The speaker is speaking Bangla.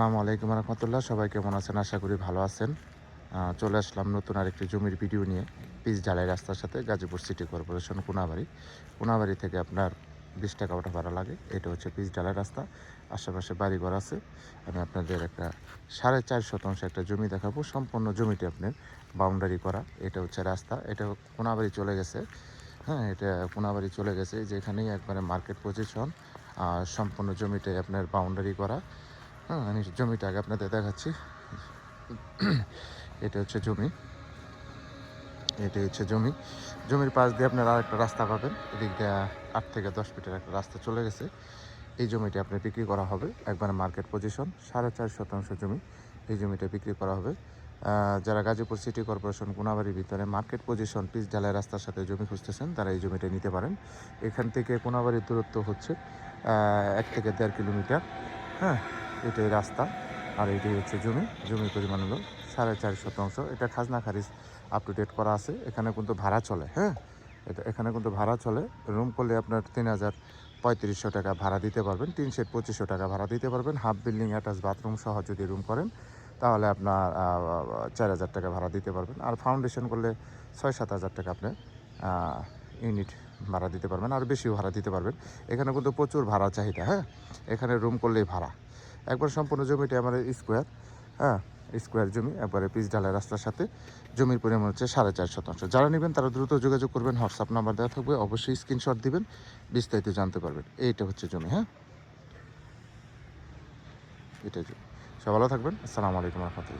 আসসালামু আলাইকুম রহমতুল্লাহ। সবাই কেমন আছেন? আশা করি ভালো আছেন। চলে আসলাম নতুন আরেকটি জমির ভিডিও নিয়ে পিচ ঢালাই রাস্তার সাথে গাজীপুর সিটি কর্পোরেশন কোনাবাড়ি। কোনাবাড়ি থেকে আপনার বিশ টাকা ওটা ভাড়া লাগে। এটা হচ্ছে পিচ ঢালাই রাস্তা। আশেপাশে বাড়িঘর আছে। আমি আপনাদের একটা সাড়ে চার শতাংশ একটা জমি দেখাবো। সম্পূর্ণ জমিটি আপনার বাউন্ডারি করা। এটা হচ্ছে রাস্তা। এটা কোনাবাড়ি চলে গেছে। হ্যাঁ এটা কোনাবাড়ি চলে গেছে। যেখানেই একবারে মার্কেট পজিশন, আর সম্পূর্ণ জমিটাই আপনার বাউন্ডারি করা। হ্যাঁ আমি জমিটা আগে আপনাদের দেখাচ্ছি। এটা হচ্ছে জমি। এটা হচ্ছে জমি। জমির পাশ দিয়ে আপনার আরেকটা রাস্তা পাবেন। এদিক দিয়ে আট থেকে দশ ফিটের একটা রাস্তা চলে গেছে। এই জমিটা আপনি বিক্রি করা হবে একবার মার্কেট পজিশন সাড়ে চার শতাংশ জমি এই জমিটা বিক্রি করা হবে। যারা গাজীপুর সিটি কর্পোরেশন কোনাবাড়ির ভিতরে মার্কেট পজিশন পিস ঢালাই রাস্তার সাথে জমি খুঁজতেছেন, তারা এই জমিটা নিতে পারেন। এখান থেকে কোনাবাড়ির দূরত্ব হচ্ছে এক থেকে দেড় কিলোমিটার। হ্যাঁ এটাই রাস্তা, আর এটাই হচ্ছে জমি। জমির পরিমাণ হলো সাড়ে চার শতাংশ। এটা খাজনা খারিজ আপ টু ডেট করা আছে। এখানে কিন্তু ভাড়া চলে হ্যাঁ? এটা, এখানে কিন্তু ভাড়া চলে। রুম করলে আপনার তিন হাজার পঁয়ত্রিশশো টাকা ভাড়া দিতে পারবেন। তিন সেট পঁচিশশো টাকা ভাড়া দিতে পারবেন। হাফ বিল্ডিং অ্যাটাচ বাথরুম সহ যদি রুম করেন, তাহলে আপনার চার হাজার টাকা ভাড়া দিতে পারবেন। আর ফাউন্ডেশন করলে ছয় সাত হাজার টাকা আপনি ইউনিট ভাড়া দিতে পারবেন। আর বেশিও ভাড়া দিতে পারবেন। এখানে কিন্তু প্রচুর ভাড়া চাহিদা হ্যাঁ? এখানে রুম করলেই ভাড়া। একবার সম্পূর্ণ জমিটি আমার স্কোয়ার হ্যাঁ স্কোয়ার জমি, একবারে পিস ঢালাই রাস্তার সাথে। জমির পরিমাণ হচ্ছে সাড়ে চার শতাংশ। যারা নেবেন তারা দ্রুত যোগাযোগ করবেন হোয়াটসঅ্যাপ নাম্বার দেওয়া থাকবে, অবশ্যই স্ক্রিনশট দিবেন, বিস্তারিত জানতে পারবেন। এইটা হচ্ছে জমি হ্যাঁ? এটাই জমি। সব ভালো থাকবেন। আসসালামু আলাইকুম রহমতুল্লাহ।